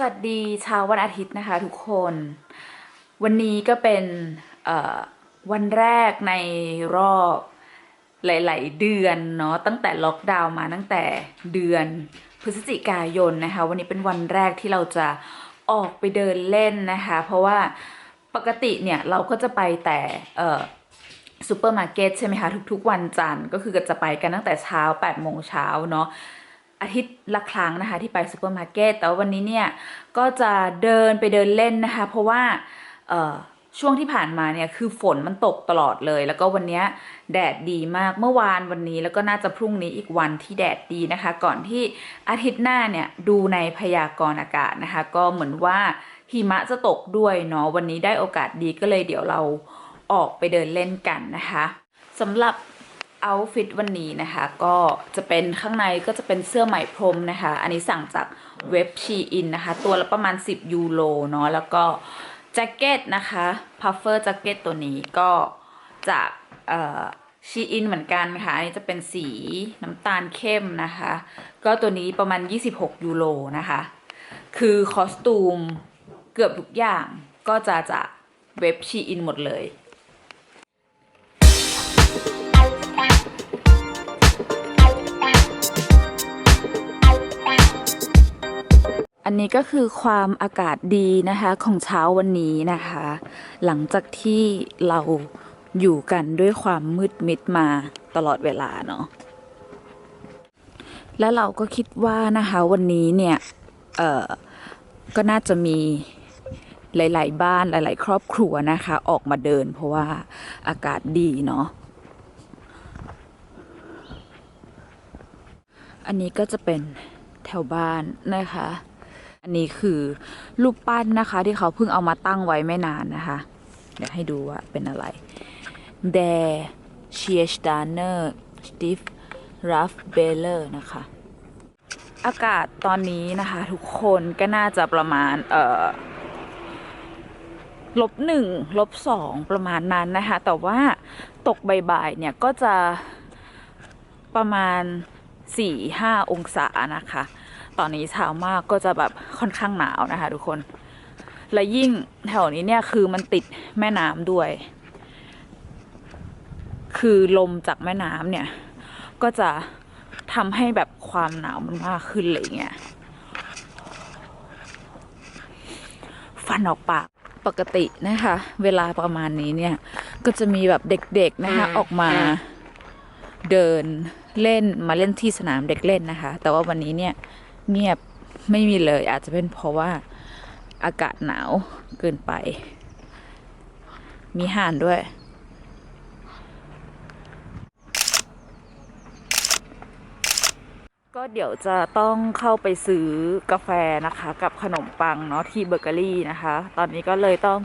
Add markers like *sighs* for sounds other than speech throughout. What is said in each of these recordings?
สวัสดีเช้าวันอาทิตย์นะคะทุกคน วันนี้ก็เป็นวันแรกในรอบหลาย ๆ เดือนเนาะตั้งแต่ล็อกดาวน์มาตั้งแต่เดือนพฤศจิกายนนะคะ วันนี้เป็นวันแรกที่เราจะออกไปเดินเล่นนะคะ เพราะว่าปกติเนี่ยเราก็จะไปแต่ซูเปอร์มาร์เก็ตใช่ไหมคะทุก ๆ วันจันทร์ก็คือจะไปกันตั้งแต่เช้า8โมงเช้าเนาะ อาทิตย์ละครั้งนะคะ ที่ไปซูเปอร์มาร์เก็ตแต่ว่าวันนี้เนี่ยก็จะเดินไปเดินเล่นนะคะ เพราะว่าช่วงที่ผ่านมาเนี่ยคือฝนมันตกตลอดเลย แล้วก็วันนี้แดดดีมากเมื่อวานวันนี้แล้วก็น่าจะพรุ่งนี้อีกวันที่แดดดีนะคะ ก่อนที่อาทิตย์หน้าเนี่ยดูในพยากรณ์อากาศนะคะ ก็เหมือนว่าหิมะจะตกด้วยเนาะวันนี้ได้โอกาสดีก็เลยเดี๋ยวเราออกไปเดินเล่นกันนะคะสำหรับ เอาฟิตวันนี้นะคะ ก็จะเป็นข้างในก็จะเป็นเสื้อไหมพรมนะคะ อันนี้สั่งจากเว็บชีอินนะคะ ตัวละประมาณ 10 ยูโรเนาะแล้วก็แจ็คเก็ตนะคะพัฟเฟอร์แจ็คเก็ตตัวนี้ก็จากเอ่อชีอินเหมือนกันค่ะ อันนี้จะเป็นสีน้ำตาลเข้มนะคะ ก็ตัวนี้ประมาณ 26 ยูโรนะคะ คือคอสตูมเกือบทุกอย่างก็จะจากเว็บชีอินหมดเลย อันนี้ก็คือความอากาศดีนะคะของเช้าวันนี้นะคะ หลังจากที่เราอยู่กันด้วยความมืดมิดมาตลอดเวลาเนาะแล้วเราก็คิดว่านะคะวันนี้เนี่ยเออก็น่าจะมีหลาย ๆ บ้านหลาย ๆ ครอบครัวนะคะ ออกมาเดิน เพราะว่าอากาศดีเนาะอันนี้ก็จะเป็นแถวบ้านนะคะ อันนี้คือรูปปั้นนะคะ ที่เขาเพิ่งเอามาตั้งไว้ไม่นานนะคะ เดี๋ยวให้ดูว่าเป็นอะไร Der s c h i e r s t a n e r Stief r a f b e l e r นะคะ อากาศตอนนี้นะคะทุกคนก็น่าจะประมาณเอ่อลบหนึ่งลบสองประมาณนั้นนะคะ แต่ว่าตกบ่ายๆเนี่ยก็จะประมาณสี่ห้าองศานะคะ ตอนนี้เช้ามากก็จะแบบค่อนข้างหนาวนะคะทุกคน และยิ่งแถวนี้เนี่ยคือมันติดแม่น้ำด้วย คือลมจากแม่น้ำเนี่ย ก็จะทำให้แบบความหนาวมันมากขึ้นอะไรเงี้ยฟันออกปากปกตินะคะ เวลาประมาณนี้เนี่ย ก็จะมีแบบเด็กๆนะคะออกมาเดินเล่นมาเล่นที่สนามเด็กเล่นนะคะ แต่ว่าวันนี้เนี่ย เงียบไม่มีเลย อาจจะเป็นเพราะว่าอากาศหนาวเกินไป มีห่านด้วย ก็เดี๋ยวจะต้องเข้าไปซื้อกาแฟนะคะ กับขนมปังเนาะที่เบเกอรี่นะคะ ตอนนี้ก็เลยต้อง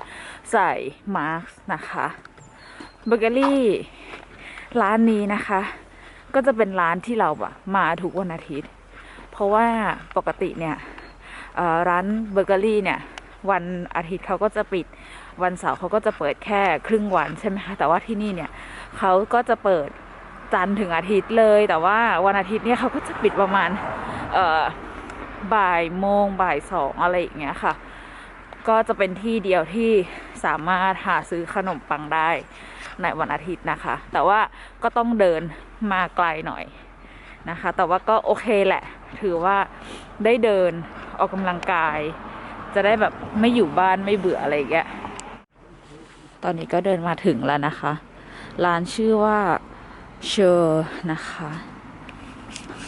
ใส่มาร์กนะคะเบเกอรี่ร้านนี้นะคะ ก็จะเป็นร้านที่เราอะมาทุกวันอาทิตย์ เพราะว่าปกติเนี่ยร้านเบเกอรี่เนี่ยวันอาทิตย์เขาก็จะปิดวันเสาร์เขาก็จะเปิดแค่ครึ่งวันใช่ไหมคะแต่ว่าที่นี่เนี่ยเขาก็จะเปิดจันทร์ถึงอาทิตย์เลย แต่ว่าวันอาทิตย์เนี่ยเขาก็จะปิดประมาณบ่ายโมงบ่ายสองอะไรอย่างเงี้ยค่ะ ก็จะเป็นที่เดียวที่สามารถหาซื้อขนมปังได้ในวันอาทิตย์นะคะ แต่ว่าก็ต้องเดินมาไกลหน่อยนะคะ แต่ว่าก็โอเคแหละ ถือว่าได้เดินออกกำลังกาย จะได้แบบไม่อยู่บ้านไม่เบื่ออะไรอย่างเงี้ยตอนนี้ก็เดินมาถึงแล้วนะคะ ร้านชื่อว่าเชอร์นะคะ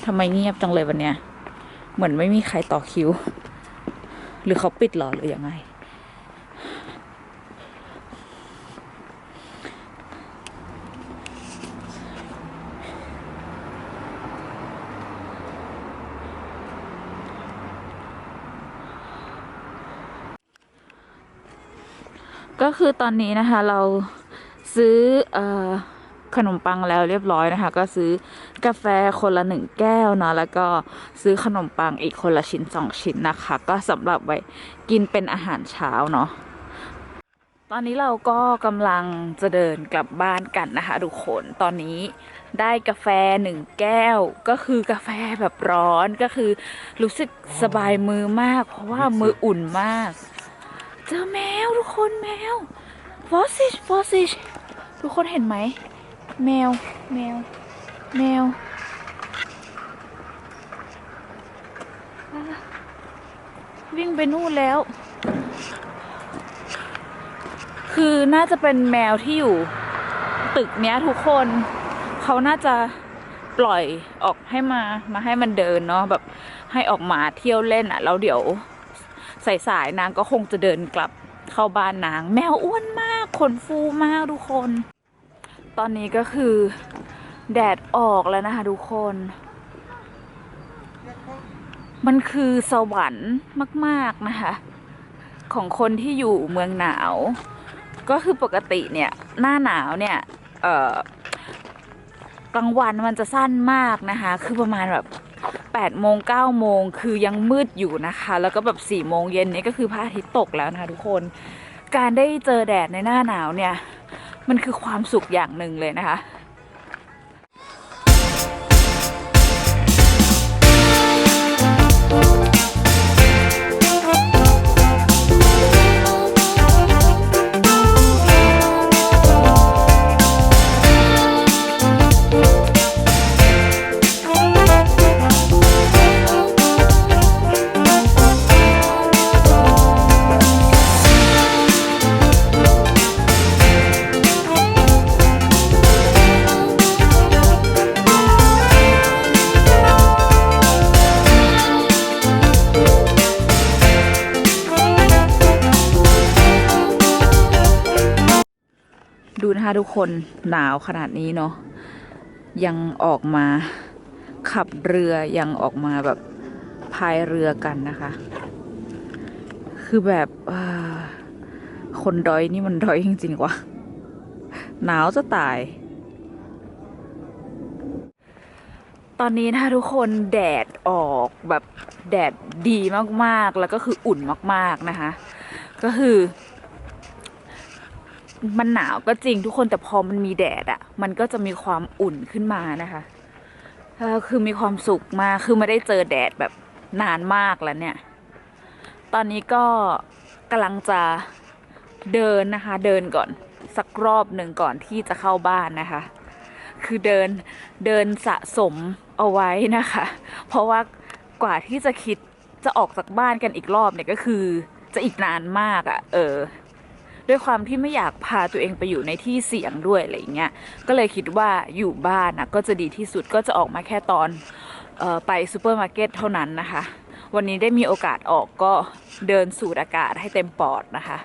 ทำไมเงียบจังเลยวันเนี้ยเหมือนไม่มีใครต่อคิว หรือเขาปิดหรอหรือยังไง ก็คือตอนนี้นะคะเราซื้ออขนมปังแล้วเรียบร้อยนะคะ ก็ซื้อกาแฟคนละหนึ่งแก้วเนาะแล้วก็ซื้อขนมปังอีกคนละชิ้นสองชิ้นนะคะ ก็สำหรับไว้กินเป็นอาหารเช้าเนาะตอนนี้เราก็กำลังจะเดินกลับบ้านกันนะคะทุกคนตอนนี้ได้กาแฟหนึ่งแก้ว ก็คือกาแฟแบบร้อนก็คือรู้สึกสบายมือมาก เพราะว่ามืออุ่นมาก เจอแมวทุกคนแมวฟอสซิชฟอสซิชทุกคนเห็นไหม แมว แมว แมว วิ่งไปนู่นแล้ว คือน่าจะเป็นแมวที่อยู่ ตึกเนี้ยทุกคน เขาน่าจะปล่อยออกให้มา มาให้มันเดินเนาะแบบให้ออกมาเที่ยวเล่นอะ่ะ แล้วเดี๋ยว สายๆนางก็คงจะเดินกลับเข้าบ้านนาง แมวอ้วนมากขนฟูมากทุกคน ตอนนี้ก็คือแดดออกแล้วนะคะทุกคน มันคือสวรรค์มาก ๆนะคะ ของคนที่อยู่เมืองหนาว ก็คือปกติเนี่ยหน้าหนาวเนี่ย เอ่อกลางวันมันจะสั้นมากนะคะ คือประมาณแบบ 8ปดโมงเก้าโมงคือยังมืดอยู่นะคะ แล้วก็แบบ4ี่โมงเย็นนี้ก็คือพระอาทิตย์ตกแล้วนะคะทุกคน การได้เจอแดดในหน้าหนาวเนี่ย มันคือความสุขอย่างหนึ่งเลยนะคะ นะคะทุกคนหนาวขนาดนี้เนาะยังออกมาขับเรือยังออกมาแบบพายเรือกันนะคะ คือแบบคนดอยนี่มันดอยจริงๆว่ะหนาวจะตาย ตอนนี้นะคะทุกคนแดดออกแบบแดดดีมากๆ แล้วก็คืออุ่นมากๆนะคะ ก็คือ มันหนาวก็จริงทุกคนแต่พอมันมีแดดอะ่ะ มันก็จะมีความอุ่นขึ้นมานะคะเออคือมีความสุขมากคือไม่ได้เจอแดดแบบนานมากแล้วเนี่ย ตอนนี้ก็กำลังจะเดินนะคะ เดินก่อนสักรอบหนึ่งก่อนที่จะเข้าบ้านนะคะ คือเดินเดินสะสมเอาไว้นะคะ เพราะว่ากว่าที่จะคิดจะออกจากบ้านกันอีกรอบเนี่ยก็คือจะอีกนานมากอะ่ะ เออ ด้วยความที่ไม่อยากพาตัวเองไปอยู่ในที่เสี่ยงด้วยอะไรอย่างเงี้ยก็เลยคิดว่าอยู่บ้านนะก็จะดีที่สุดก็จะออกมาแค่ตอนออไปซูเปอร์มาร์เก็ตเท่านั้นนะคะ วันนี้ได้มีโอกาสออกก็เดินสูดอากาศให้เต็มปอดนะคะ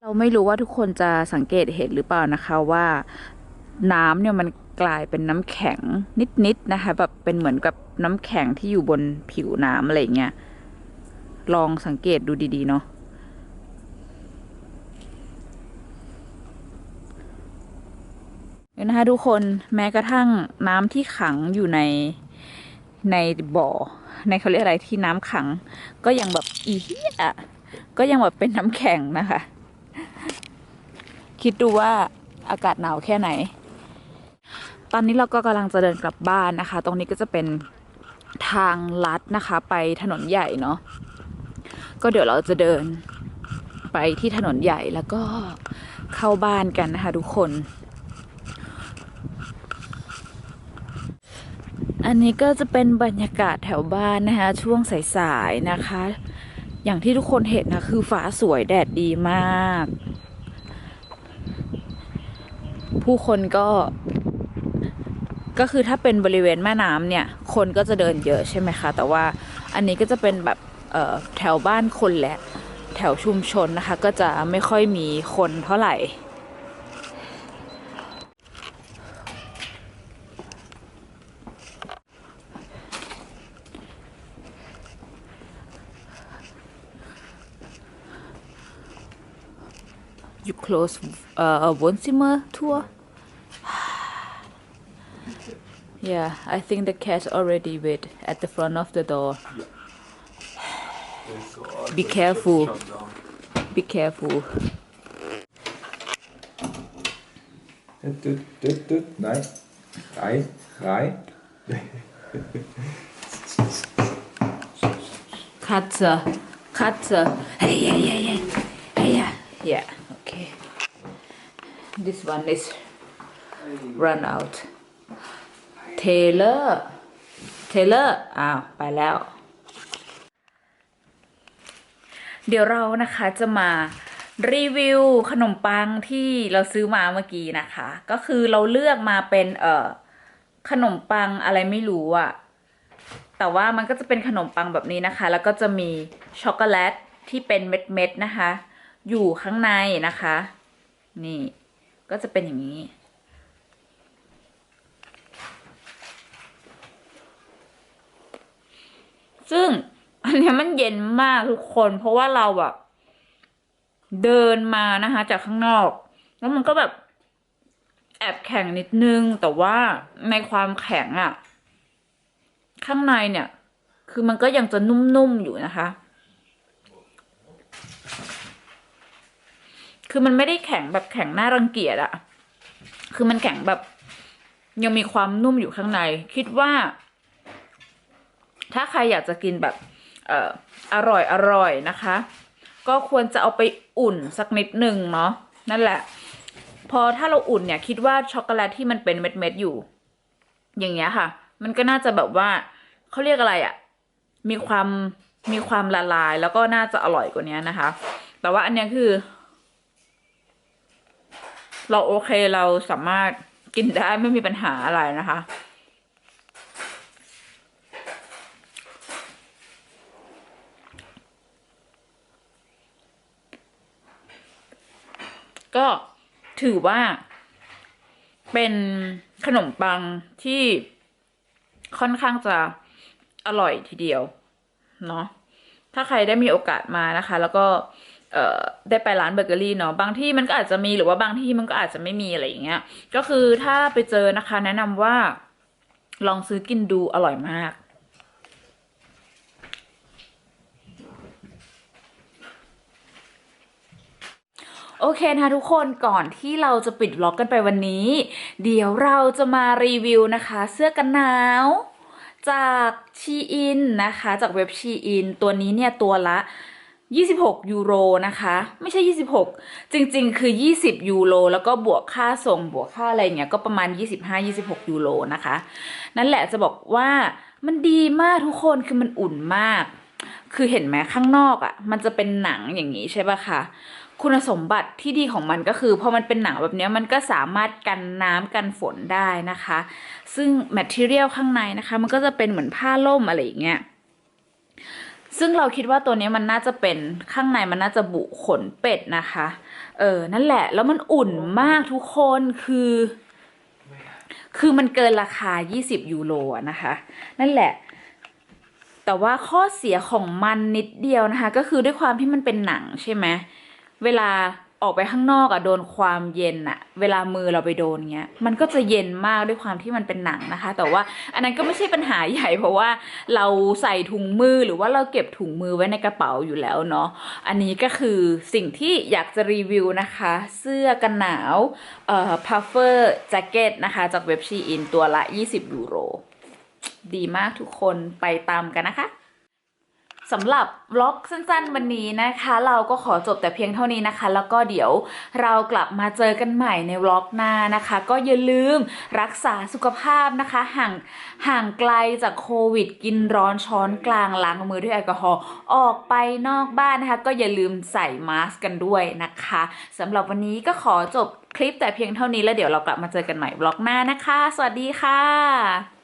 เราไม่รู้ว่าทุกคนจะสังเกตเห็นหรือเปล่านะคะว่าน้ำเนี่ยมันกลายเป็นน้ำแข็งนิดๆนะคะแบบเป็นเหมือนกับน้ำแข็งที่อยู่บนผิวน้ำอะไรเงี้ยลองสังเกตดูดีๆเนาะ นะคะทุกคนแม้กระทั่งน้ำที่ขังอยู่ในในบ่อ ในเขาเรียกอะไรที่น้ำขัง ก็ยังแบบอีเหี้ยก็ยังแบบเป็นน้ำแข็งนะคะ คิดดูว่าอากาศหนาวแค่ไหน ตอนนี้เราก็กำลังจะเดินกลับบ้านนะคะ ตรงนี้ก็จะเป็นทางลัดนะคะ ไปถนนใหญ่เนาะก็เดี๋ยวเราจะเดินไปที่ถนนใหญ่แล้วก็เข้าบ้านกันนะคะ ทุกคน อันนี้ก็จะเป็นบรรยากาศแถวบ้านนะคะ ช่วงสายๆนะคะ อย่างที่ทุกคนเห็นนะคือฟ้าสวยแดดดีมาก ผู้คนก็ ก็คือถ้าเป็นบริเวณแม่น้ำเนี่ย คนก็จะเดินเยอะใช่ไหมคะ แต่ว่าอันนี้ก็จะเป็นแบบแถวบ้านคนแหละ แถวชุมชนนะคะ ก็จะไม่ค่อยมีคนเท่าไหร่ You close uh, a Wonsimer tour? *sighs* yeah, I think the cat already wait at the front of the door. Be careful. be careful. Cutter cutter hey yeah yeah yeah. Hey yeah. Yeah this one is run out Taylor Taylor อ้าว ไปแล้ว เดี๋ยวเรานะคะจะมารีวิวขนมปังที่เราซื้อมาเมื่อกี้นะคะ ก็คือเราเลือกมาเป็นเอ่อขนมปังอะไรไม่รู้อะแต่ว่ามันก็จะเป็นขนมปังแบบนี้นะคะ แล้วก็จะมีช็อกโกแลตที่เป็นเม็ดๆนะคะ อยู่ข้างในนะคะ นี่ ก็จะเป็นอย่างนี้ ซึ่งอันนี้มันเย็นมากทุกคน เพราะว่าเราแบบเดินมานะคะ จากข้างนอก แล้วมันก็แบบแอบแข็งนิดนึง แต่ว่าในความแข็งอะ่ะ ข้างในเนี่ย คือมันก็ยังจะนุ่มๆอยู่นะคะ คือมันไม่ได้แข็งแบบแข็งหน่ารังเกียจอะคือมันแข็งแบบยังมีความนุ่มอยู่ข้างใน คิดว่า ถ้าใครอยากจะกินแบบเอ่ออร่อยอร่อยนะคะ ก็ควรจะเอาไปอุ่นสักนิดหนึ่งเนาะนั่นแหละ พอถ้าเราอุ่นเนี่ย คิดว่าช็อกโกแลตที่มันเป็นเม็ดๆอยู่ อย่างเงี้ยค่ะ มันก็น่าจะแบบว่าเขาเรียกอะไรอะ่ะ มีความมีความละลายแล้วก็น่าจะอร่อยกว่านี้นะคะ แต่ว่าอันเนี้ยคือ เราโอเคเราสามารถกินได้ไม่มีปัญหาอะไรนะคะ ก็ถือว่า เป็นขนมปังที่ค่อนข้างจะอร่อยทีเดียว เนาะถ้าใครได้มีโอกาสมานะคะ แล้วก็ เอ่อได้ไปร้านเบเกอรี่เนาะบางที่มันก็อาจจะมีหรือว่าบางที่มันก็อาจจะไม่มีอะไรอย่างเงี้ยก็คือถ้าไปเจอนะคะ แนะนำว่าลองซื้อกินดูอร่อยมาก โอเคนะทุกคนก่อนที่เราจะปิดล็อกกันไปวันนี้ เดี๋ยวเราจะมารีวิวนะคะ เสื้อกันหนาวจากชีอินนะคะ จากเว็บชีอินตัวนี้เนี่ยตัวละ 26 ยูโรนะคะ ไม่ใช่ 26 จริงๆ คือ 20 ยูโรแล้วก็บวกค่าส่งบวกค่าอะไรเงี้ยก็ประมาณ 25-26 ยูโรนะคะ นั่นแหละจะบอกว่ามันดีมากทุกคนคือมันอุ่นมาก คือเห็นไหมข้างนอกอะ่ะ มันจะเป็นหนังอย่างนี้ใช่ปะคะคุณสมบัติที่ดีของมันก็คือพอมันเป็นหนังแบบนี้มันก็สามารถกันน้ำกันฝนได้นะคะ ซึ่งแมทเทียลข้างในนะคะ มันก็จะเป็นเหมือนผ้าล่มอะไรอย่างเงี้ย ซึ่งเราคิดว่าตัวนี้มันน่าจะเป็นข้างในมันน่าจะบุขนเป็ดนะคะ เออ นั่นแหละ แล้วมันอุ่นมากทุกคนคือ คือมันเกินราคา 20 ยูโรนะคะ นั่นแหละ แต่ว่าข้อเสียของมันนิดเดียวนะคะ ก็คือด้วยความที่มันเป็นหนังใช่ไหม เวลา ออกไปข้างนอกอะโดนความเย็นอะเวลามือเราไปโดนเงี้ยมันก็จะเย็นมากด้วยความที่มันเป็นหนังนะคะ แต่ว่าอันนั้นก็ไม่ใช่ปัญหาใหญ่เพราะว่าเราใส่ถุงมือหรือว่าเราเก็บถุงมือไว้ในกระเป๋าอยู่แล้วเนาะอันนี้ก็คือสิ่งที่อยากจะรีวิวนะคะ เสื้อกันหนาวเอ่อพัฟเฟอร์แจ็คเก็ตนะคะ จากเว็บชีอินตัวละ 20 ยูโร ดีมากทุกคนไปตามกันนะคะ สำหรับบล็อกสั้นๆ วันนี้นะคะ เราก็ขอจบแต่เพียงเท่านี้นะคะ แล้วก็เดี๋ยวเรากลับมาเจอกันใหม่ในบล็อกหน้านะคะ ก็อย่าลืมรักษาสุขภาพนะคะ ห่างห่างไกลจากโควิด กินร้อนช้อนกลางล้างมือด้วยแอลกอฮอล์ออกไปนอกบ้านนะคะ ก็อย่าลืมใส่มาสก์กันด้วยนะคะสำหรับวันนี้ก็ขอจบคลิปแต่เพียงเท่านี้แล้วเดี๋ยวเรากลับมาเจอกันใหม่บล็อกหน้านะคะ สวัสดีค่ะ